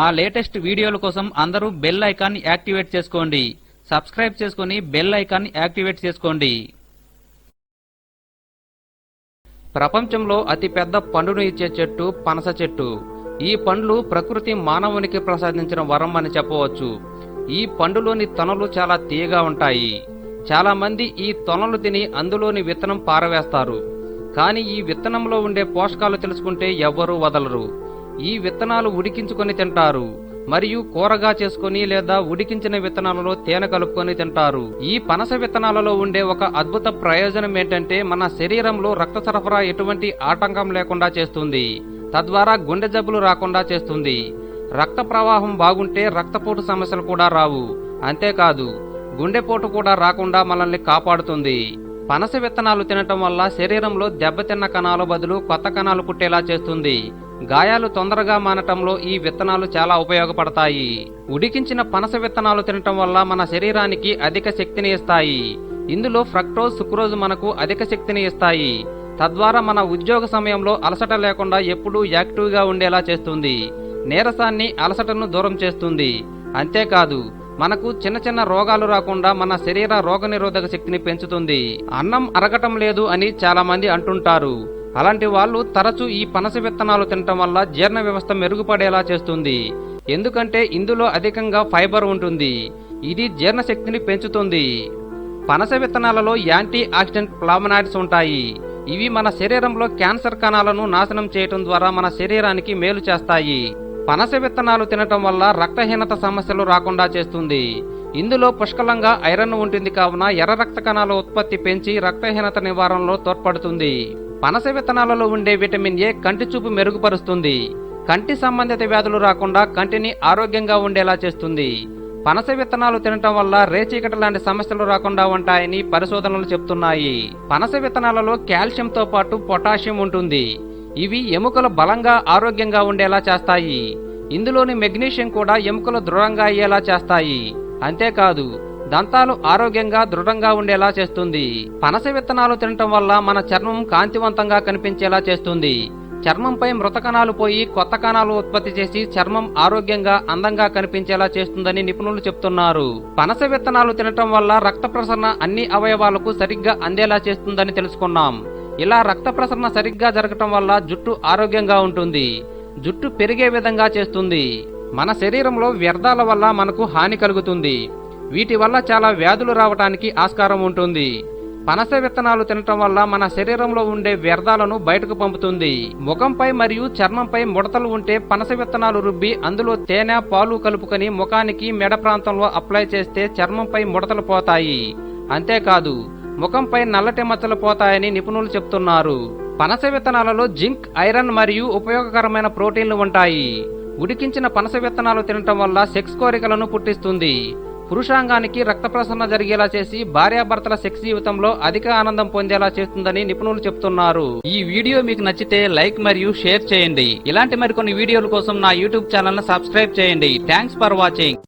మా లేటెస్ట్ వీడియోల కోసం అందరూ బెల్ ఐకాన్ యాక్టివేట్ చేసుకోండి. సబ్స్క్రైబ్ చేసుకుని బెల్ ఐకాన్ యాక్టివేట్ చేసుకోండి. ప్రపంచంలో అతిపెద్ద పండును ఇచ్చే చెట్టు పనస చెట్టు. ఈ పండ్లు ప్రకృతి మానవునికి ప్రసాదించిన వరం అని చెప్పవచ్చు. ఈ పండులోని తొనలు చాలా తీయగా ఉంటాయి. చాలా మంది ఈ తొనలు తిని అందులోని విత్తనం పారవేస్తారు. కానీ ఈ విత్తనంలో ఉండే పోషకాలు తెలుసుకుంటే ఎవ్వరూ వదలరు. ఈ విత్తనాలు ఉడికించుకొని తింటారు. మరియు కూరగా చేసుకొని లేదా ఉడికించిన విత్తనాలలో తేనె కలుపుకొని తింటారు. ఈ పనస విత్తనాలలో ఉండే ఒక అద్భుత ప్రయోజనం ఏంటంటే మన శరీరంలో రక్త సరఫరా ఎటువంటి ఆటంకం లేకుండా చేస్తుంది. తద్వారా గుండె జబ్బులు రాకుండా చేస్తుంది. రక్త ప్రవాహం బాగుంటే రక్తపోటు సమస్యలు కూడా రావు. అంతేకాదు గుండెపోటు కూడా రాకుండా మనల్ని కాపాడుతుంది. పనస విత్తనాలు తినటం వల్ల శరీరంలో దెబ్బతిన్న కణాలు బదులు కొత్త కణాలు పుట్టేలా చేస్తుంది. గాయాలు తొందరగా మానటంలో ఈ విత్తనాలు చాలా ఉపయోగపడతాయి. ఉడికించిన పనస విత్తనాలు తినటం వల్ల మన శరీరానికి అధిక శక్తిని ఇస్తాయి. ఇందులో ఫ్రక్టోజ్ సుక్రోజ్ మనకు అధిక శక్తిని ఇస్తాయి. తద్వారా మన ఉద్యోగ సమయంలో అలసట లేకుండా ఎప్పుడూ యాక్టివ్గా ఉండేలా చేస్తుంది. నీరసాన్ని అలసటను దూరం చేస్తుంది. అంతేకాదు మనకు చిన్న చిన్న రోగాలు రాకుండా మన శరీర రోగనిరోధక శక్తిని పెంచుతుంది. అన్నం అరగటం లేదు అని చాలా మంది అంటుంటారు. అలాంటి వాళ్ళు తరచూ ఈ పనస విత్తనాలు తినటం వల్ల జీర్ణ వ్యవస్థ మెరుగుపడేలా చేస్తుంది. ఎందుకంటే ఇందులో అధికంగా ఫైబర్ ఉంటుంది. ఇది జీర్ణశక్తిని పెంచుతుంది. పనస విత్తనాలలో యాంటీ ఆక్సిడెంట్ ప్లామనాయిడ్స్ ఉంటాయి. ఇవి మన శరీరంలో క్యాన్సర్ కణాలను నాశనం చేయటం ద్వారా మన శరీరానికి మేలు చేస్తాయి. పనస విత్తనాలు తినటం వల్ల రక్తహీనత సమస్యలు రాకుండా చేస్తుంది. ఇందులో పుష్కలంగా ఐరన్ ఉంటుంది కావున ఎర్ర రక్త కణాల ఉత్పత్తి పెంచి రక్తహీనత నివారణలో తోడ్పడుతుంది. పనస విత్తనాలలో ఉండే విటమిన్ ఏ కంటి చూపు మెరుగుపరుస్తుంది. కంటి సంబంధిత వ్యాధులు రాకుండా కంటిని ఆరోగ్యంగా ఉండేలా చేస్తుంది. పనస విత్తనాలు తినటం వల్ల రేచీకట లాంటి సమస్యలు రాకుండా ఉంటాయని పరిశోధనలు చెప్తున్నాయి. పనస విత్తనాలలో కాల్షియంతో పాటు పొటాషియం ఉంటుంది. ఇవి ఎముకలు బలంగా ఆరోగ్యంగా ఉండేలా చేస్తాయి. ఇందులోని మెగ్నీషియం కూడా ఎముకలు దృఢంగా అయ్యేలా చేస్తాయి. అంతేకాదు దంతాలు ఆరోగ్యంగా దృఢంగా ఉండేలా చేస్తుంది. పనస విత్తనాలు తినటం వల్ల మన చర్మం కాంతివంతంగా కనిపించేలా చేస్తుంది. చర్మంపై మృత కణాలు పోయి కొత్త కణాలు ఉత్పత్తి చేసి చర్మం ఆరోగ్యంగా అందంగా కనిపించేలా చేస్తుందని నిపుణులు చెప్తున్నారు. పనస విత్తనాలు తినటం వల్ల రక్త ప్రసరణ అన్ని అవయవాలకు సరిగ్గా అందేలా చేస్తుందని తెలుసుకున్నాం. ఇలా రక్త ప్రసరణ సరిగ్గా జరగటం వల్ల జుట్టు ఆరోగ్యంగా ఉంటుంది. జుట్టు పెరిగే విధంగా చేస్తుంది. మన శరీరంలో వ్యర్థాల వల్ల మనకు హాని కలుగుతుంది. వీటి వల్ల చాలా వ్యాధులు రావటానికి ఆస్కారం ఉంటుంది. పనస విత్తనాలు తినటం వల్ల మన శరీరంలో ఉండే వ్యర్థాలను బయటకు పంపుతుంది. ముఖంపై మరియు చర్మంపై ముడతలు ఉంటే పనస విత్తనాలు రుబ్బి అందులో తేనె పాలు కలుపుకొని ముఖానికి మెడ ప్రాంతంలో అప్లై చేస్తే చర్మంపై ముడతలు పోతాయి. అంతేకాదు ముఖంపై నల్లటి మచ్చలు పోతాయని నిపుణులు చెప్తున్నారు. పనస విత్తనాలలో జింక్ ఐరన్ మరియు ఉపయోగకరమైన ప్రోటీన్లు ఉంటాయి. ఉడికించిన పనస విత్తనాలు తినటం వల్ల సెక్స్ కోరికలను పుట్టిస్తుంది. పురుషాంగానికి రక్త ప్రసరణ జరిగేలా చేసి భార్యాభర్తల సెక్స్ జీవితంలో అధిక ఆనందం పొందేలా చేస్తుందని నిపుణులు చెప్తున్నారు. ఈ వీడియో మీకు నచ్చితే లైక్ మరియు షేర్ చేయండి. ఇలాంటి మరికొన్ని వీడియోల కోసం నా యూట్యూబ్ ఛానల్ సబ్స్క్రైబ్ చేయండి. Thanks for watching.